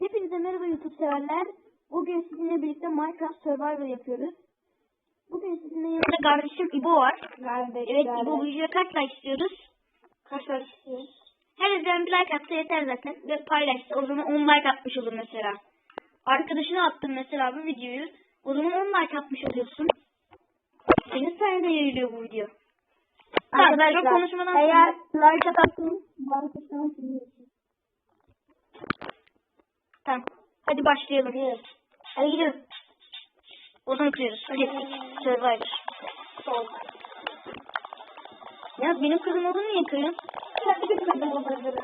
Hepinize merhaba YouTube severler. Bugün sizinle birlikte Minecraft Survival yapıyoruz. Bugün sizinle yanımda kardeşim İbo var. Kardeş, Evet kardeş. İbo bu videoya kaç like istiyoruz? Kaç like istiyoruz? Her izleyen bir like atsa yeter zaten. Ve paylaşsa o zaman 10 like atmış olur mesela. Arkadaşına attın mesela bu videoyu. O zaman 10 like atmış oluyorsun. Senin sayende yayılıyor bu video. Tamam, çok konuşmadan eğer like bana kısmını sizinlesin. Tamam. Hadi başlayalım. Hadi gidelim. Odunu kırıyoruz. Hadi. Survivor. Ya benim kızım odunu niye kırıyorsun? Sen bir kızım olabilir.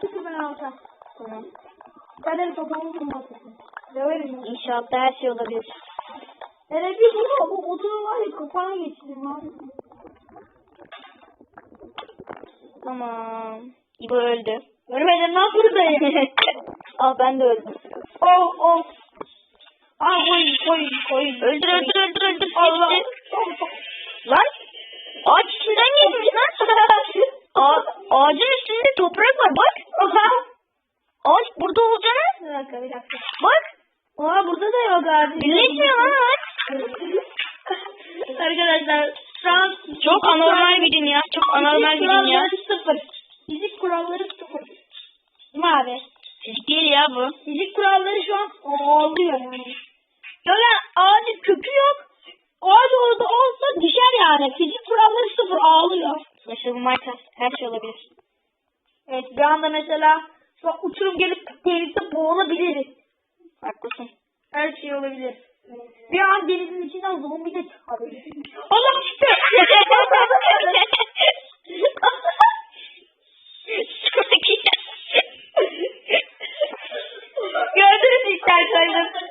Sıkı ben alta. Tamam. Ben de toplamı bulmasın. Döverim. İnşaatta her şey olabilir. Evet bir bu o odunu var ya kafana geçirdim abi. Tamam. İbo öldü. Ölmeden ne yapıyorsun Aa ben de öldüm. Oh oh. Aa koyun koyun koyun. Öldür öldür öldür öldür. Allah. Lan. Ağaç içinden geçmiş lan. Ağa, ağacın üstünde toprak var bak. Ağaç burada olacağına. Bir dakika bir dakika. Bak. Aa burada da yok abi. Birleşmiyor lan ağaç. Arkadaşlar şu an Çok anormal bir dünya. Çok anormal bir dünya. Fizik kuralları sıfır. Değil mi abi? Fizik değil ya bu. Fizik kuralları şu an ağlıyor yani. Böyle ağacın kökü yok. Ağaç orada olsa düşer yani. Fizik kuralları sıfır ağlıyor. Mesela Minecraft her şey olabilir. Evet bir anda mesela şu an uçurum gelip denizde boğulabiliriz. I tell you this?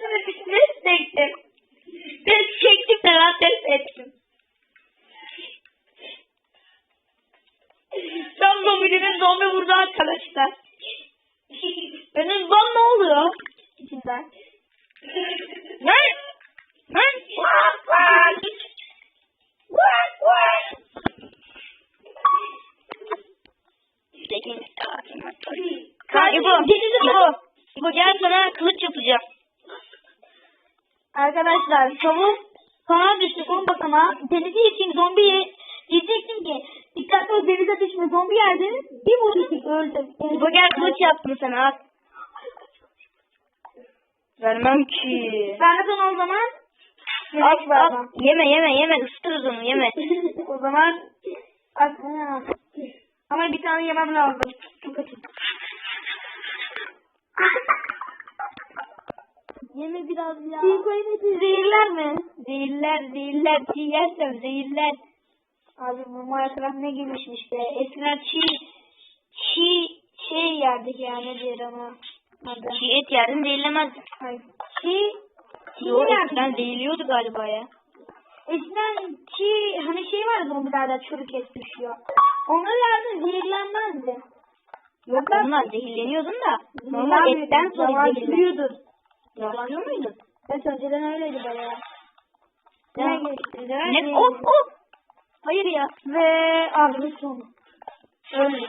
Bu. Bu gel sana kılıç yapacağım. Arkadaşlar tavuk sana düştü on bakama. Denizi için zombiyi diyecektim ki dikkatli ol denize düşme zombi yerdin. Bir vurdu öldüm. Bu gel kılıç yaptım sana al. Vermem ki. Sana o zaman Al, yemek vermem. al. Yeme yeme yeme ısıtırız onu yeme. o zaman aslında ama bir tane yemem lazım. Çok açım. Yeme biraz ya. Çiğ koyun zehirler mi? Zehirler zehirler çiğ yersem zehirler. Abi bu Minecraft ne gelişmiş be. Eskiden çiğ çiğ şey yerdik ya ne diyor ona. Adı. Çiğ et yerdin zehirlemezdi. Hayır. Çiğ çiğ Yok yerdik. eskiden zehirliyordu galiba ya. Eskiden çiğ hani şey var ya zombilerde çürük et düşüyor. Onlar yerden zehirlenmezdi. Yok onlar zehirleniyordun da. Normal etten sonra zehirlen. Yavaşlıyor muydun? Evet önceden öyleydi böyle. Ya. Ne geçti? Ne? Of of. Hayır ya. Ve abimiz sonu. Öldü.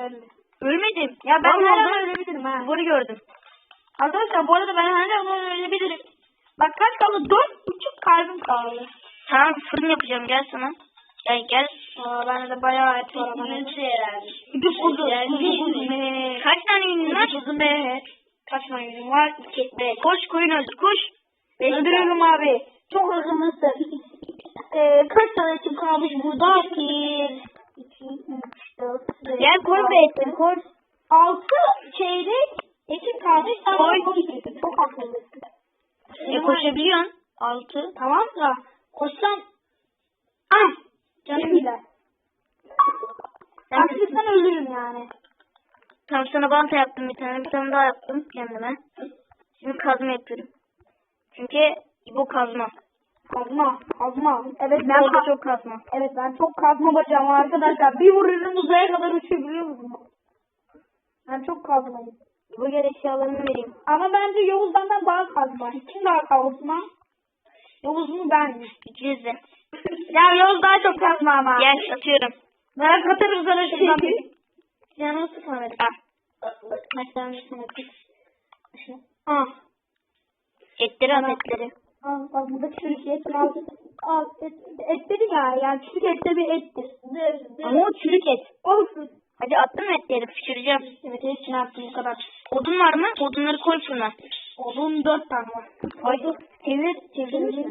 Öldü. Ölmedim. Ya ben her an ölebilirim ha. Bunu gördüm. Arkadaşlar bu arada ben her an ölebilirim. Bak kaç kaldı? Dört buçuk kalbim kaldı. Tamam fırın yapacağım gel sana. Gel gel. Aa, bende de bayağı et var ama. herhalde. Kuzu kuzu. Kuzu kuzu. Kaç tane yünün var? Kuzu me. Kaç yüzüm var? İki. Beş. Koş koyun öldür koş. Beş Öldürüyorum abi. Çok hızlısın. Ee, kaç tane etim kalmış burada? Bir, iki, üç, dört, beş, Gel koy be etini koy. Altı çeyrek etim kalmış. Sen Koy. Çok akıllısın. E koşabiliyorsun. Altı. Tamam da koşsam ah canım gider. Akıllısan ölürüm yani. Tamam sana banta yaptım bir tane. Bir tane daha yaptım kendime. Şimdi kazma yapıyorum. Çünkü bu kazma. Kazma, kazma. Evet Ben ka- çok kazma. Evet ben çok kazma bacağım var arkadaşlar. Bir vururum uzaya kadar uçabiliyor musun? Ben çok kazmayım. Bu gel eşyalarını vereyim. Ama bence Yavuz benden daha kazma. Kim daha kazma? Yavuz mu ben mi? İkiniz de. Ya Yavuz daha çok kazma ama. Gel atıyorum. Ben katarım sana şimdi. Canımı sıkma benim. Al. Mesela mesela Şunu. Ah. Etleri at etleri. Al, bak burada çürük et. Al, al et, et dedi ya. Yani çürük et de bir ettir. Ama o çürük et. Olsun. Hadi attım etleri pişireceğim. Evet hepsini attım bu kadar. Odun var mı? Odunları koy fırına. Odun dört tane var. Ay dur. Çevir. Çevir.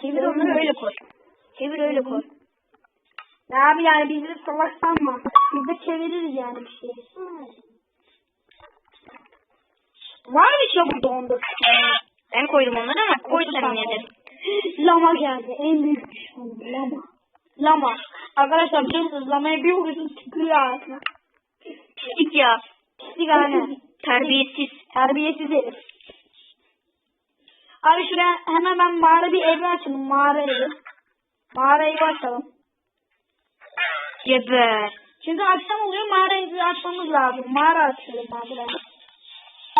Çevir onları öyle koy. Çevir öyle koy. Ne abi yani biz de salak sanma. Biz de çeviririz yani bir şey. Varmış ya burada on dört tane. Ben koydum onları ama koy sen yine de. Lama geldi. En büyük düşmanım. Lama. Lama. Arkadaşlar biliyor musunuz? Lamaya bir vuruyorsun tükürüyor ağzına. Pislik ya. Pislik aynen. Terbiyesiz. Terbiyesiz herif. Abi şuraya hemen ben mağara bir evi açalım. Mağara evi. Mağara evi açalım. Geber. Çünkü akşam oluyor mağara evi açmamız lazım. Mağara açalım ben.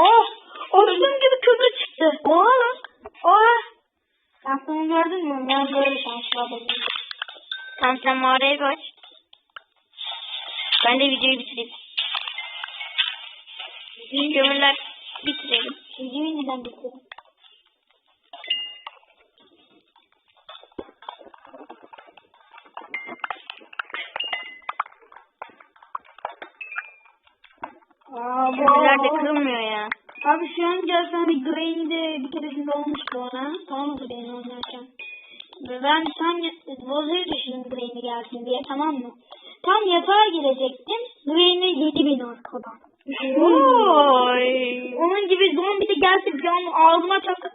Oh! Orçun gibi köprü çıktı. Oha lan. Oha! Aslında gördün mü? Ben böyle şanslı Tamam sen mağaraya kaç. Ben de videoyu bitireyim. Kömürler bitirelim. Videoyu neden bitirdin? De kırılmıyor ya. Abi şu an gelsen bir grain de bir keresinde olmuştu ona. Tamam mı grain oynarken? Ve Ben tam Boza'yı düşündüm grain'i gelsin diye tamam mı? Tam yatağa girecektim. Grain'e 7000 arkadan. Oy. Onun gibi zombi de gelse bir an ağzıma çaktı.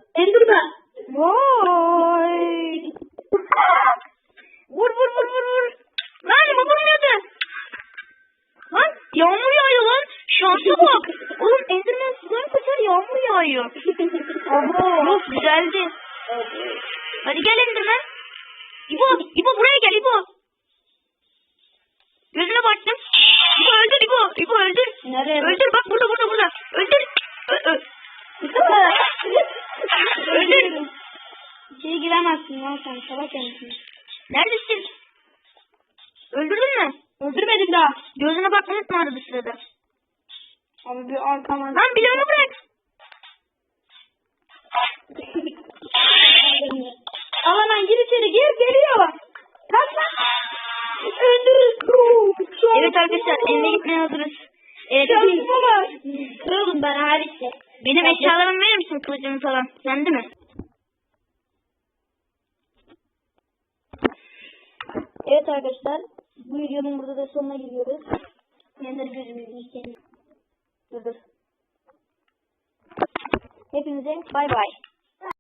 Güzeldi. Hadi gel Enderman. İbo, İbo buraya gel İbo. Gözüne baktım. İbo öldür İbo. İbo öldür. Nereye? Öldür bak burada burada burada. Öldür. Ö- ö- Öldür. İçeri giremezsin lan sen salak herifsin. Neredesin? Öldürdün mü? Öldürmedim daha. Gözüne bak unutma arada sırada. Abi bir arkama. Lan bloğunu bırak. Al hemen gir içeri gir geliyor. Kaç lan. Öldürürüz. Şu an- Evet arkadaşlar evine gitmeye hazırız. Evet. Kırıldım ben hariçte. Benim eşyalarımı verir misin kılıcımı falan? Sende mi? Evet arkadaşlar. Bu videonun burada da sonuna geliyoruz. Yanları gözümüzü yıkayalım. Dur dur. Hepinize bay bay.